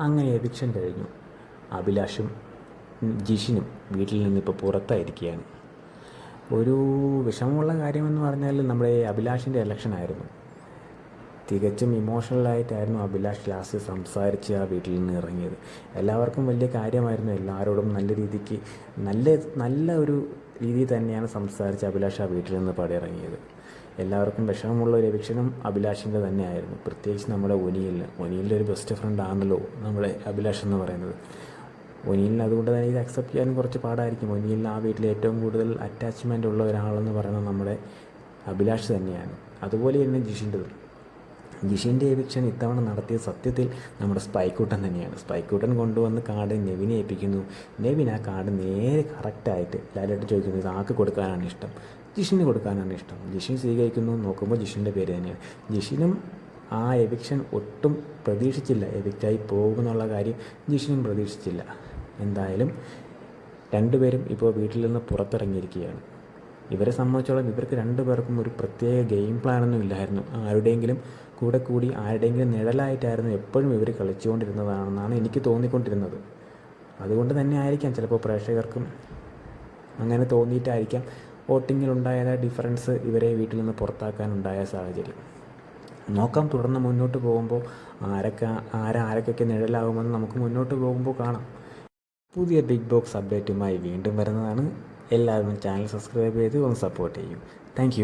അങ്ങനെ എവിക്ഷൻ കഴിഞ്ഞു. അഭിലാഷും ജിഷിനും വീട്ടിൽ നിന്നിപ്പോൾ പുറത്തായിരിക്കുകയാണ്. ഒരു വിഷമമുള്ള കാര്യമെന്ന് പറഞ്ഞാൽ നമ്മുടെ അഭിലാഷിന്റെ ഇലക്ഷൻ ആയിരുന്നു. തികച്ചും ഇമോഷണലായിട്ടായിരുന്നു അഭിലാഷ് ലാസ്റ്റ് സംസാരിച്ച് ആ വീട്ടിൽ നിന്ന് ഇറങ്ങിയത്. എല്ലാവർക്കും വലിയ കാര്യമായിരുന്നു. എല്ലാവരോടും നല്ല രീതിക്ക് നല്ല നല്ല ഒരു രീതിയിൽ തന്നെയാണ് സംസാരിച്ച് അഭിലാഷ് ആ വീട്ടിൽ നിന്ന് പടിയിറങ്ങിയത്. എല്ലാവർക്കും വിഷമമുള്ള ഒരു എവിക്ഷനും അഭിലാഷിന്റെ തന്നെയായിരുന്നു. പ്രത്യേകിച്ച് നമ്മുടെ ഒനിയിലിന്. ഒനിയിലിന്റെ ഒരു ബെസ്റ്റ് ഫ്രണ്ട് ആണല്ലോ നമ്മുടെ അഭിലാഷ് എന്ന് പറയുന്നത്. ഒനിയിലിന് അതുകൊണ്ട് തന്നെ ഇത് അക്സെപ്റ്റ് ചെയ്യാനും കുറച്ച് പാടായിരിക്കും. ഒനിയിലിന് ആ വീട്ടിൽ ഏറ്റവും കൂടുതൽ അറ്റാച്ച്മെന്റ് ഉള്ള ഒരാളെന്ന് പറയുന്നത് നമ്മുടെ അഭിലാഷ് തന്നെയാണ്. അതുപോലെ തന്നെ ജിഷിന്റെതും. ജിഷിന്റെ എവിക്ഷൻ ഇത്തവണ നടത്തിയ സത്യത്തിൽ നമ്മുടെ സ്പൈക്കൂട്ടൻ തന്നെയാണ്. സ്പൈക്കൂട്ടൻ കൊണ്ടുവന്ന് കാർഡ് നെവിനെ ഏൽപ്പിക്കുന്നു. നെവിൻ ആ കാർഡ് നേരെ കറക്റ്റായിട്ട് ലാലേട്ട് ചോദിക്കുന്നു ഇത് ആർക്ക് കൊടുക്കാനാണ് ഇഷ്ടം? ജിഷിന് കൊടുക്കാനാണ് ഇഷ്ടം. ജിഷിൻ സ്വീകരിക്കുന്നു. നോക്കുമ്പോൾ ജിഷിന്റെ പേര് തന്നെയാണ്. ജിഷിനും ആ എവിക്ഷൻ ഒട്ടും പ്രതീക്ഷിച്ചില്ല. എവിക്റ്റായി പോകുമെന്നുള്ള കാര്യം ജിഷിനും പ്രതീക്ഷിച്ചില്ല. എന്തായാലും രണ്ടുപേരും ഇപ്പോൾ വീട്ടിൽ നിന്ന് പുറത്തിറങ്ങിയിരിക്കുകയാണ്. ഇവരെ സംബന്ധിച്ചോളം ഇവർക്ക് രണ്ടു പേർക്കും ഒരു പ്രത്യേക ഗെയിം പ്ലാനൊന്നും ഇല്ലായിരുന്നു. ആരുടെയെങ്കിലും കൂടെ കൂടി ആരുടെയെങ്കിലും നിഴലായിട്ടായിരുന്നു എപ്പോഴും ഇവർ കളിച്ചുകൊണ്ടിരുന്നതാണെന്നാണ് എനിക്ക് തോന്നിക്കൊണ്ടിരുന്നത്. അതുകൊണ്ട് തന്നെ ആയിരിക്കാം ചിലപ്പോൾ പ്രേക്ഷകർക്കും അങ്ങനെ തോന്നിയിട്ടായിരിക്കാം വോട്ടിങ്ങിലുണ്ടായ ഡിഫറൻസ് ഇവരെ വീട്ടിൽ നിന്ന് പുറത്താക്കാനുണ്ടായ സാഹചര്യം. നോക്കാം തുടർന്ന് മുന്നോട്ട് പോകുമ്പോൾ ആരൊക്കെ ആരാ നിഴലാകുമെന്ന് നമുക്ക് മുന്നോട്ട് പോകുമ്പോൾ കാണാം. പുതിയ ബിഗ് ബോക്സ് അപ്ഡേറ്റുമായി വീണ്ടും വരുന്നതാണ് എല്ലാവരും ചാനൽ സബ്സ്ക്രൈബ് ചെയ്ത് ഒന്ന് സപ്പോർട്ട് ചെയ്യും. താങ്ക്